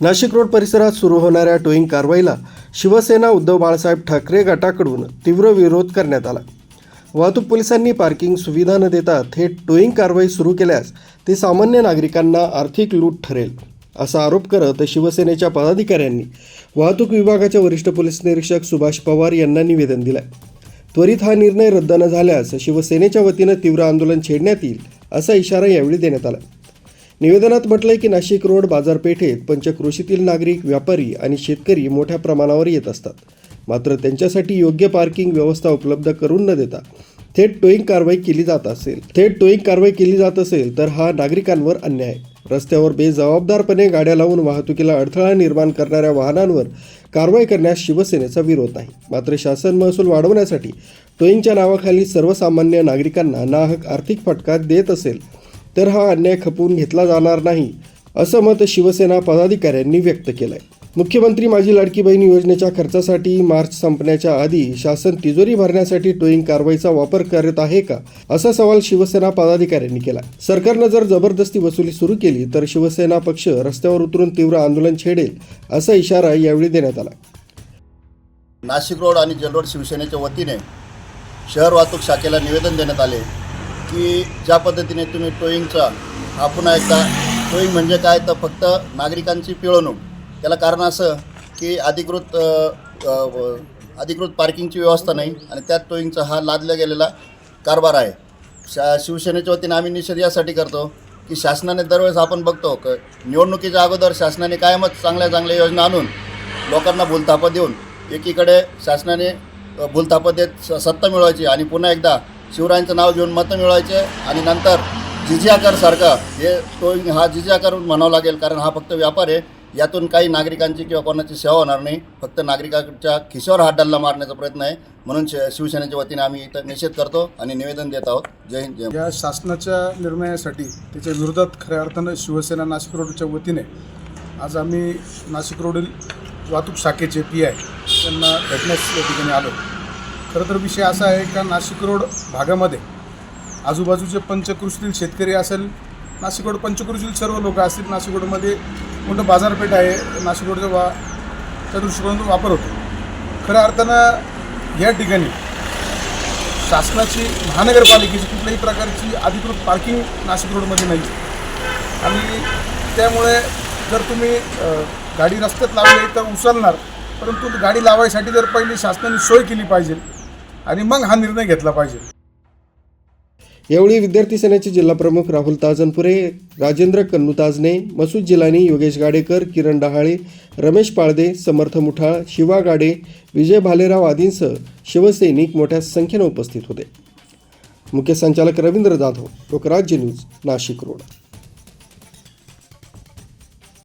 Nashik road परिसरात सुरू होणाऱ्या टोईंग कारवाईला शिवसेना उद्धव बाळासाहेब ठाकरे गटाकडून तीव्र विरोध करण्यात आला. वाहतूक पोलिसांनी पार्किंग सुविधा न देता थेट टोईंग कारवाई सुरू केल्यास ते सामान्य नागरिकांना आर्थिक लूट ठरेल असा आरोप करत शिवसेनेच्या पदाधिकाऱ्यांनी वाहतूक विभागाच्या वरिष्ठ पोलीस निरीक्षक सुभाष पवार यांना निवेदन दिलं त्वरित हा निर्णय रद्द न झाल्यास शिवसेनेच्या वतीनं तीव्र आंदोलन छेडण्यात येईल असा इशारा यावेळी देण्यात आला. निवेदनात म्हटलंय की नाशिक रोड बाजारपेठेत पंचक्रोशीतील नागरिक व्यापारी आणि शेतकरी मोठ्या प्रमाणावर येत असतात. मात्र त्यांच्यासाठी योग्य पार्किंग व्यवस्था उपलब्ध करून न देता थेट टोईंग कारवाई केली जात असेल. थेट टोईंग कारवाई केली जात असेल तर हा नागरिकांवर अन्याय. रस्त्यावर बेजबाबदारपणे गाड्या लावून वाहतुकीला अडथळा निर्माण करणाऱ्या वाहनांवर कारवाई करण्यास शिवसेनेचा विरोध नाही. मात्र शासन महसूल वाढवण्यासाठी टोईंगच्या नावाखाली सर्वसामान्य नागरिकांना नाहक आर्थिक फटका देत असेल. तर हा अन्याय खपवून घेतला जाणार नाही असं मत शिवसेना पदाधिकाऱ्यांनी व्यक्त केलंय. मुख्यमंत्री माझी लाडकी बहीण योजनेच्या खर्चासाठी मार्च संपण्याच्या आधी शासन तिजोरी भरण्यासाठी टोईंग कारवाईचा वापर करत आहे का असा सवाल शिवसेना पदाधिकाऱ्यांनी केला. सरकारनं जर जबरदस्ती वसुली सुरू केली तर शिवसेना पक्ष रस्त्यावर उतरून तीव्र आंदोलन छेडेल असा इशारा यावेळी देण्यात आला. नाशिक रोड आणि जलरोड शिवसेनेच्या वतीने शहर वाहतूक शाखेला निवेदन देण्यात आले. की ज्या पद्धतीने तुम्ही टोईंगचा हा पुन्हा एकदा टोईंग म्हणजे काय? तर फक्त नागरिकांची पिळवणूक. त्याला कारण असं की अधिकृत अधिकृत पार्किंगची व्यवस्था नाही आणि त्यात टोईंगचा हा लादला गेलेला कारभार आहे. शा शिवसेनेच्या वतीने आम्ही निषेध यासाठी करतो की शासनाने दरवेळेस आपण बघतो क निवडणुकीच्या अगोदर शासनाने कायमच चांगल्या चांगल्या योजना आणून लोकांना भूलथापं देऊन एकीकडे शासनाने भूलथापं देत स- सत्ता मिळवायची आणि पुन्हा एकदा शिवरायांचं नाव घेऊन मतं मिळवायचे आणि नंतर जिजिया सारखा हे तो हा जिजियाकर म्हणावं लागेल कारण हा फक्त व्यापार आहे. यातून काही नागरिकांची किंवा कोणाची सेवा होणार नाही. फक्त नागरिकांच्या खिशावर हात डल्ला मारण्याचा प्रयत्न आहे. म्हणून शि शिवसेनेच्या वतीने आम्ही इथं निषेध करतो आणि निवेदन देत आहोत. जय हिंद जय या शासनाच्या निर्णयासाठी त्याच्या विरोधात खऱ्या अर्थानं शिवसेना नाशिक रोडच्या वतीने आज आम्ही नाशिक रोडील वाहतूक शाखेचे पी आय त्यांना भेटण्यास या ठिकाणी आलो. खरं तर विषय असा आहे का नाशिक रोड भागामध्ये आजूबाजूचे पंचकृषीतील शेतकरी असेल नाशिक रोड पंचकृषीतील सर्व लोक असतील नाशिक रोडमध्ये मोठं बाजारपेठ आहे नाशिक रोडचा वा त्या दृष्टिकोनातून वापर होतो. खऱ्या अर्थानं या ठिकाणी शासनाची महानगरपालिकेची कुठल्याही प्रकारची अधिकृत पार्किंग नाशिक रोडमध्ये नाही आणि त्यामुळे जर तुम्ही गाडी रस्त्यात लावली तर उचलणार परंतु गाडी लावायसाठी जर पहिली शासनाने सोय केली पाहिजे आणि मग हा निर्णय घेतला पाहिजे. यावेळी विद्यार्थी सेनेचे जिल्हाप्रमुख राहुल ताजनपुरे राजेंद्र कन्नुताजने मसूद जिलानी योगेश गाडेकर किरण डहाळे रमेश पाळदे समर्थ मुठाळ शिवा गाडे विजय भालेराव आदींसह शिवसैनिक मोठ्या संख्येनं उपस्थित होते. मुख्य संचालक रवींद्र जाधव लोकराज्य न्यूज नाशिक रोड.